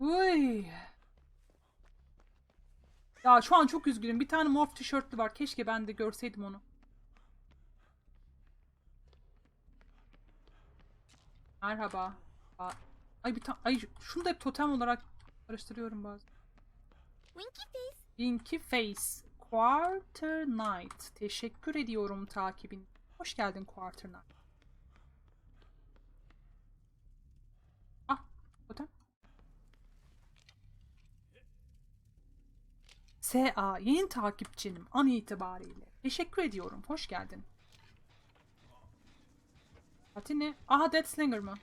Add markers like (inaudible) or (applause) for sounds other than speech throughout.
Uy. Ya şu an çok üzgünüm. Bir tane morf tişörtlü var. Keşke ben de görseydim onu. Merhaba. Aa, Ay bir tane ay şunu da hep totem olarak karıştırıyorum bazen. Winky face. Winky Face. Quarter Night. Teşekkür ediyorum takibin. Hoş geldin Quarter Night. Ah, totem. SA yeni takipçinim an itibariyle. Teşekkür ediyorum. Hoş geldin. Fatih ne? Aha Death Slinger mı?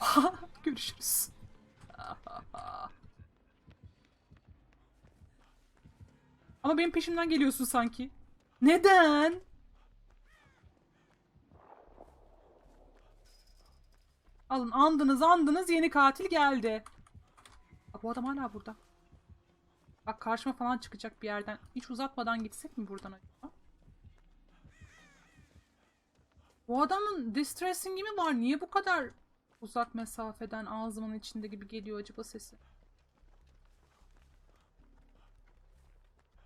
(laughs) Görüşürüz. (laughs) Ama benim peşimden geliyorsun sanki. Neden? Alın andınız andınız yeni katil geldi. Aa, bu adam hala burada. Bak karşıma falan çıkacak bir yerden. Hiç uzatmadan gitsek mi buradan acaba? Bu adamın distressing'i mi var? Niye bu kadar uzak mesafeden ağzımın içinde gibi geliyor acaba sesi?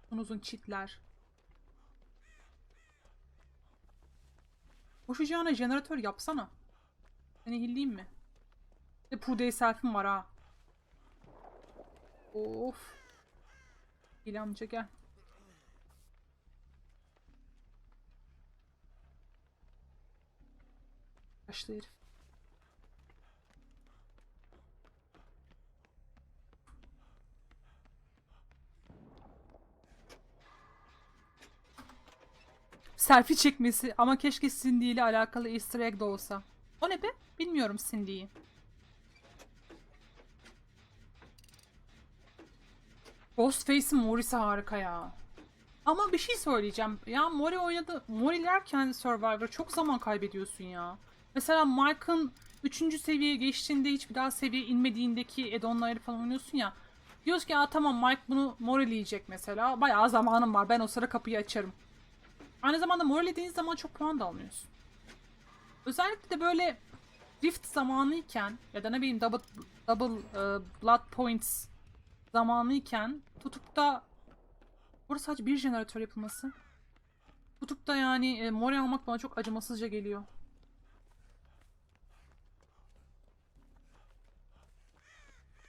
Uzun uzun çitler. Koşacağına jeneratör yapsana. Seni hilleyim mi? Bir de Prude'ye selfie'm var ha. Of. Hile amca gel. Yaşlı herif. Selfie çekmesi ama keşke Cindy ile alakalı easter egg de olsa. O ne be? Bilmiyorum Cindy'yi. Ghostface'in Mori'si harika ya. Ama bir şey söyleyeceğim. Ya Mori oynadı. Mori'lerken Survivor çok zaman kaybediyorsun ya. Mesela Mike'ın 3. seviyeye geçtiğinde hiçbir daha seviye inmediğindeki add-on'ları falan oynuyorsun ya. Diyoruz ki tamam Mike bunu Mori'leyecek mesela. Bayağı zamanım var. Ben o sıra kapıyı açarım. Aynı zamanda morelediğin zaman çok puan da almıyorsun. Özellikle de böyle Rift zamanıyken ya da ne bileyim double, double e, blood points zamanıyken tutup da burada sadece bir jeneratör yapılması tutup da yani e, more almak bana çok acımasızca geliyor.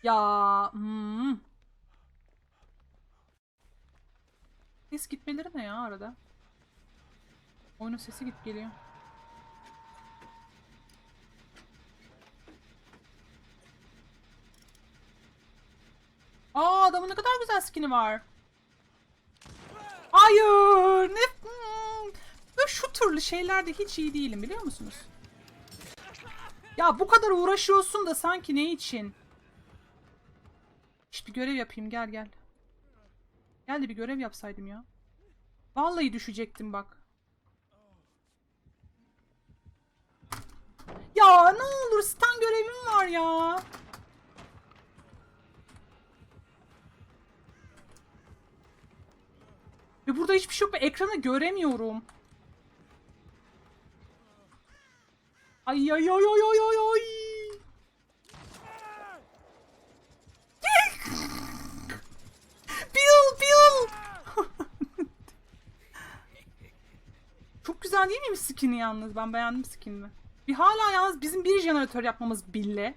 Ya hmm. Ses gitmeleri ne ya arada? Oyunun sesi git geliyor. Aa adamın ne kadar güzel skin'i var. Hayır. Ne? Hmm. Şu türlü şeylerde hiç iyi değilim biliyor musunuz? Ya bu kadar uğraşıyorsun da sanki ne için? İşte bir görev yapayım gel gel. Gel de bir görev yapsaydım ya. Vallahi düşecektim bak. Ya ne olur stan görevim var ya. Ve burada hiçbir şey yok. Ben ekranı göremiyorum. Ay ay ay ay ay ay ay. Bill Bill. (laughs) Çok güzel değil miymiş skin'i yalnız? Ben beğendim skin'ini. Bir hala yalnız bizim bir jeneratör yapmamız bille.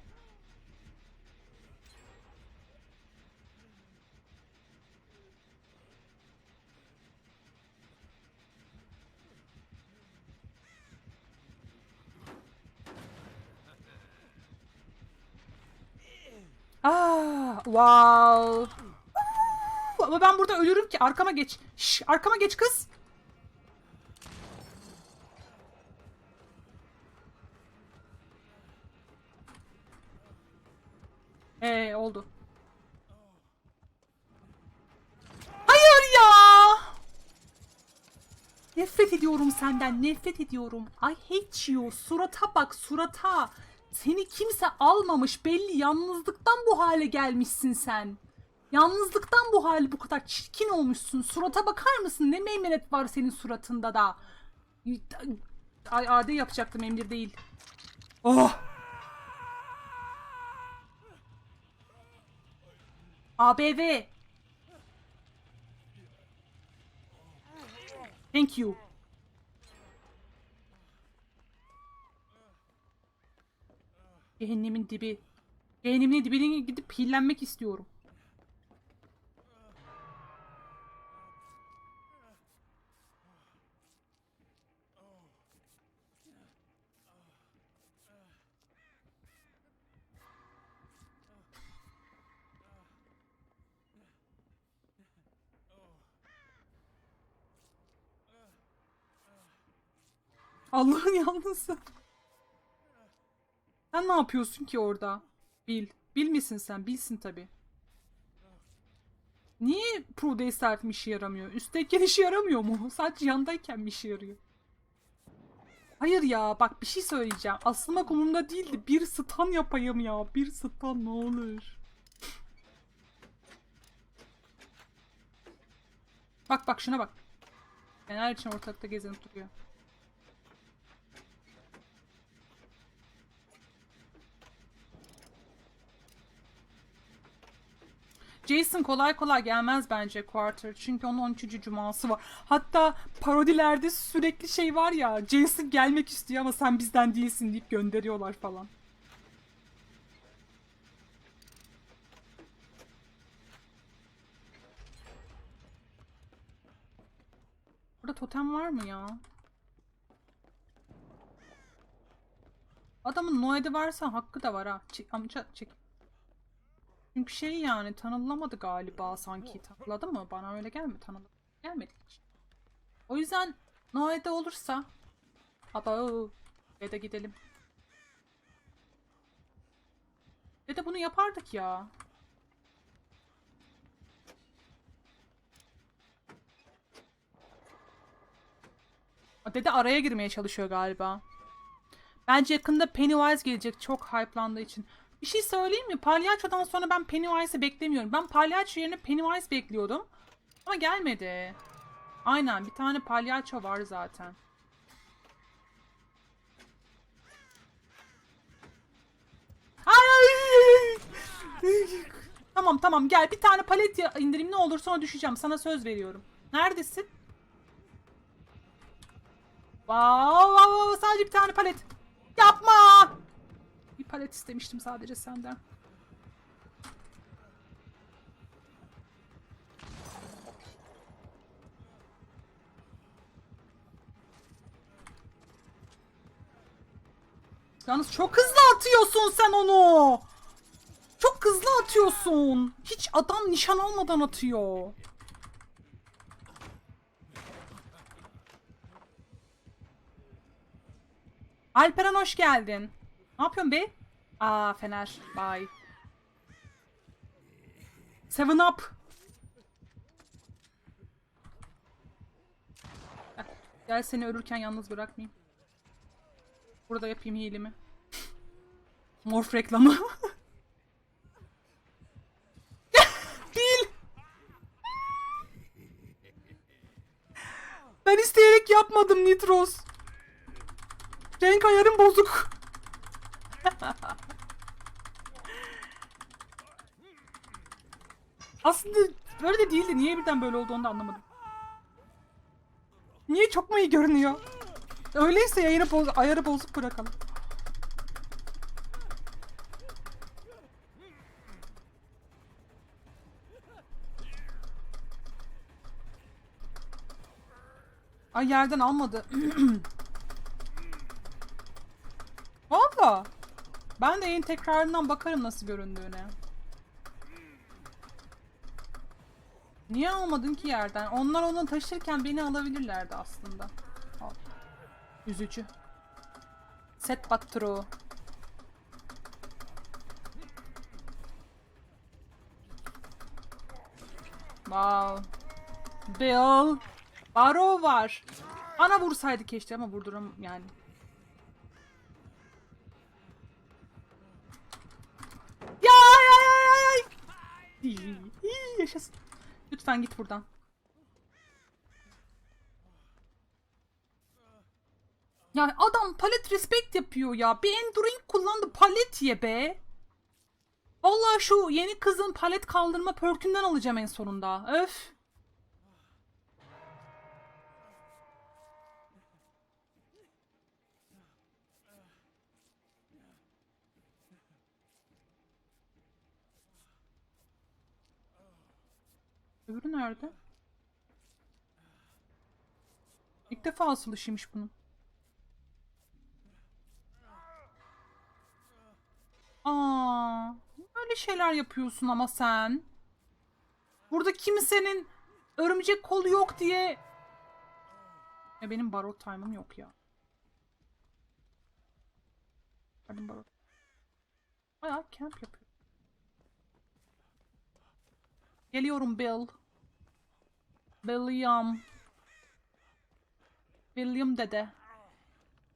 Ah, wow. Ama ben burada ölürüm ki. Arkama geç. Şş, arkama geç kız. Ee oldu. Hayır ya. Nefret ediyorum senden. Nefret ediyorum. I hate you. Surata bak surata. Seni kimse almamış belli yalnızlıktan bu hale gelmişsin sen. Yalnızlıktan bu hali bu kadar çirkin olmuşsun. Surata bakar mısın? Ne meymenet var senin suratında da. Ay AD yapacaktım emir değil. Oh! ABV. Thank you. Cehennemin dibi. Cehennemin dibine gidip pillenmek istiyorum. Allah'ın yalnızı. Sen ne yapıyorsun ki orada? Bil. Bil misin sen? Bilsin tabi. Niye Prude Self'im işe yaramıyor? Üstteyken işe yaramıyor mu? (laughs) Sadece yandayken mi işe yarıyor? Hayır ya bak bir şey söyleyeceğim. Aslında konumda değildi. Bir stun yapayım ya. Bir stun ne olur. Bak bak şuna bak. Fener için ortalıkta gezinip duruyor. Jason kolay kolay gelmez bence Quarter. Çünkü onun 13. cuması var. Hatta parodilerde sürekli şey var ya. Jason gelmek istiyor ama sen bizden değilsin deyip gönderiyorlar falan. Burada totem var mı ya? Adamın Noed'i varsa hakkı da var ha. Çek, amca çek. Çünkü şey yani tanınlamadı galiba sanki. Takladı mı? Bana öyle gelmedi. Tanıdı. Gelmedi hiç. O yüzden Noe'de olursa Aba Dede gidelim. Dede bunu yapardık ya. Dede araya girmeye çalışıyor galiba. Bence yakında Pennywise gelecek çok hype'landığı için. Bir şey söyleyeyim mi? Palyaço'dan sonra ben Pennywise'ı beklemiyorum. Ben palyaço yerine Pennywise bekliyordum. Ama gelmedi. Aynen bir tane palyaço var zaten. Ay! tamam tamam gel bir tane palet indirim ne olur sonra düşeceğim. Sana söz veriyorum. Neredesin? Wow, wow, wow, sadece bir tane palet. Yapma! Palet istemiştim sadece senden. Yalnız çok hızlı atıyorsun sen onu. Çok hızlı atıyorsun. Hiç adam nişan almadan atıyor. Alperen hoş geldin. Ne yapıyorsun be? Aa Fener. Bye. Seven up. Gel seni ölürken yalnız bırakmayayım. Burada yapayım hilemi. (laughs) Morf reklamı. (laughs) Değil. Ben isteyerek yapmadım Nitros. Renk ayarım bozuk. (laughs) Aslında böyle de değildi. Niye birden böyle oldu onu da anlamadım. Niye çok mu iyi görünüyor? Öyleyse yayını boz ayarı bozuk bırakalım. Ay yerden almadı. (clears throat) Valla. Ben de yayın tekrarından bakarım nasıl göründüğüne. Niye almadın ki yerden? Onlar onu taşırken beni alabilirlerdi aslında. Al. Üzücü. Set but true. Wow. Bill. Baro var. Bana vursaydı keşke ama vurduram yani. Ya ya ya ya yaşasın. Lütfen git buradan. Ya adam palet respect yapıyor ya. Bir enduring kullandı palet ye be. Vallahi şu yeni kızın palet kaldırma pörkünden alacağım en sonunda. Öf. Öbürü nerede? İlk defa asılışıymış bunun. Aa, öyle şeyler yapıyorsun ama sen. Burada kimsenin örümcek kolu yok diye. E benim barot time'ım yok ya. Hadi barot. Bayağı camp yapıyor. Geliyorum Bill. William. William dede.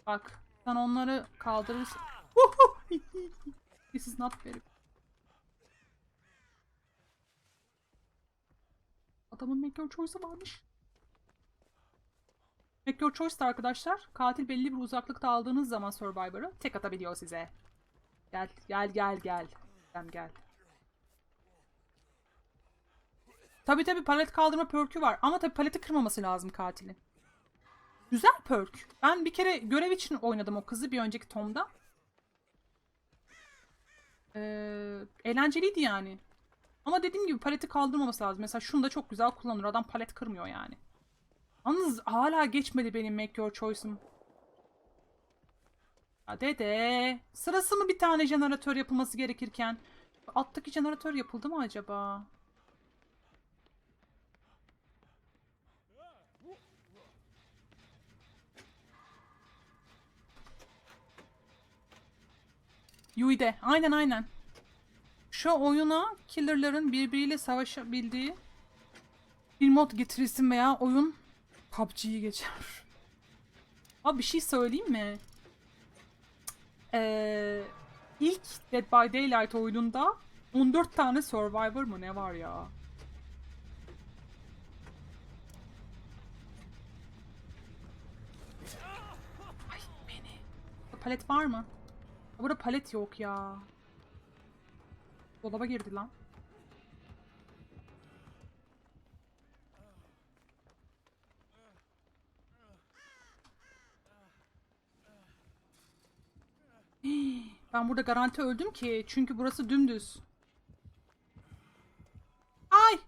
Bak sen onları kaldırırsın. (laughs) This is not very Adamın make your choice'ı varmış. Make your choice de arkadaşlar katil belli bir uzaklıkta aldığınız zaman Survivor'ı tek atabiliyor size. Gel gel gel gel. Gel gel. Tabi tabi palet kaldırma perk'ü var ama tabi paleti kırmaması lazım katilin. Güzel perk. Ben bir kere görev için oynadım o kızı bir önceki Tom'da. Ee, eğlenceliydi yani. Ama dediğim gibi paleti kaldırmaması lazım. Mesela şunu da çok güzel kullanır. Adam palet kırmıyor yani. Yalnız hala geçmedi benim make your choice'um. Ya dede. Sırası mı bir tane jeneratör yapılması gerekirken? Alttaki jeneratör yapıldı mı acaba? Yui'de. Aynen aynen. Şu oyuna killerların birbiriyle savaşabildiği bir mod getirilsin veya oyun PUBG'yi geçer. Abi bir şey söyleyeyim mi? Ee, ilk Dead by Daylight oyununda 14 tane Survivor mı ne var ya? Ay beni. Palet var mı? Burada palet yok ya. Dolaba girdi lan. (gasps) Ben burada garanti öldüm ki. Çünkü burası dümdüz. Ay!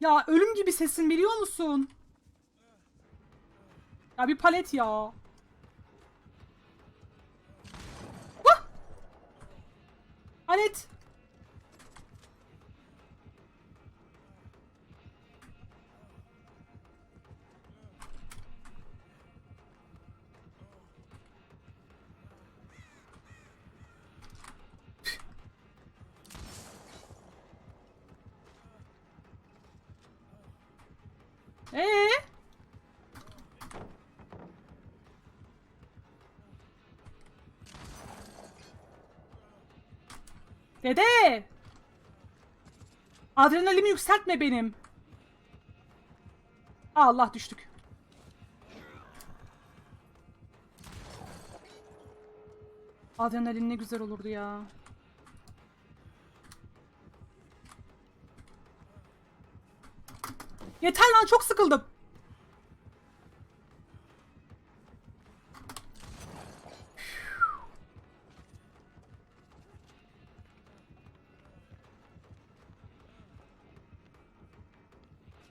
Ya ölüm gibi sesin biliyor musun? Ya bir palet ya. Hah! Palet. Dede! Adrenalimi yükseltme benim. Allah düştük. Adrenalin ne güzel olurdu ya. Yeter lan çok sıkıldım.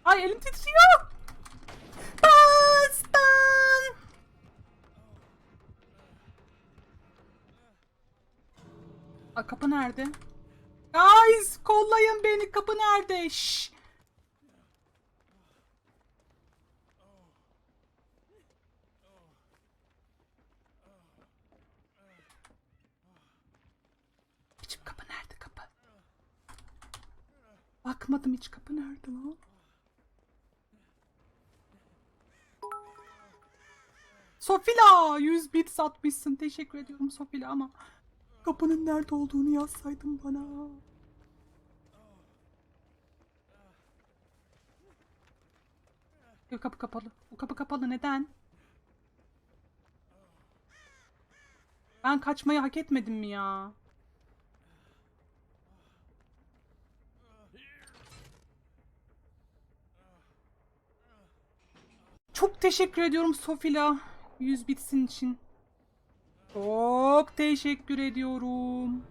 Ay elim titriyor. Bastım. Aa, kapı nerede? Guys kollayın beni kapı nerede? Şşş. Hiç kapı nerede kapı? Bakmadım hiç kapı nerede lan? Sofila 100 bit satmışsın. Teşekkür ediyorum Sofila ama kapının nerede olduğunu yazsaydın bana. Yok kapı kapalı. Bu kapı kapalı neden? Ben kaçmayı hak etmedim mi ya? Çok teşekkür ediyorum Sofila. 100 bitsin için. Çok teşekkür ediyorum.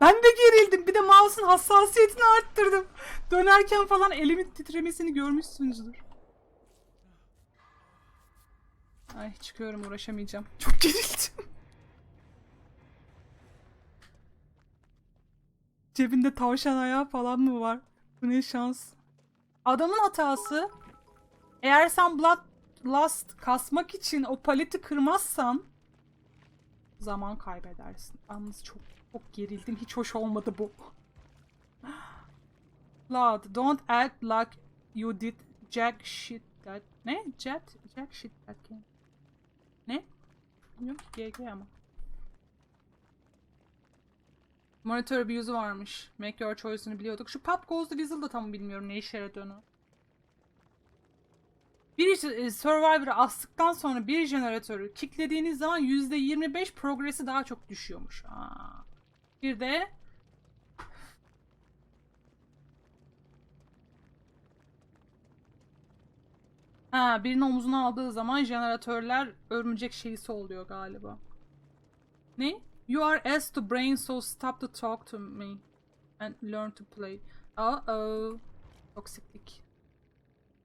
Ben de gerildim. Bir de mouse'un hassasiyetini arttırdım. Dönerken falan elimin titremesini görmüşsünüzdür. Ay çıkıyorum uğraşamayacağım. (laughs) Çok gerildim. Cebinde tavşan ayağı falan mı var? Bu ne şans. Adamın hatası. Eğer sen Blood Lust kasmak için o paleti kırmazsan zaman kaybedersin. Yalnız çok çok gerildim. Hiç hoş olmadı bu. (gasps) Blood, don't act like you did jack shit that... Ne? Jet? Jack shit that game. Ne? Bilmiyorum ki GG ama. Monitor abuse'u varmış. Make your choice'unu biliyorduk. Şu Pop Goes the Weasel da tam bilmiyorum ne işe yaradığını. Bir e, Survivor'ı astıktan sonra bir jeneratörü kicklediğiniz zaman %25 progresi daha çok düşüyormuş. Aa. Bir de Ha, birini omzuna aldığı zaman jeneratörler örümcek şeysi oluyor galiba. Ne? You are asked to brain so stop to talk to me and learn to play. Uh oh. Toksiklik.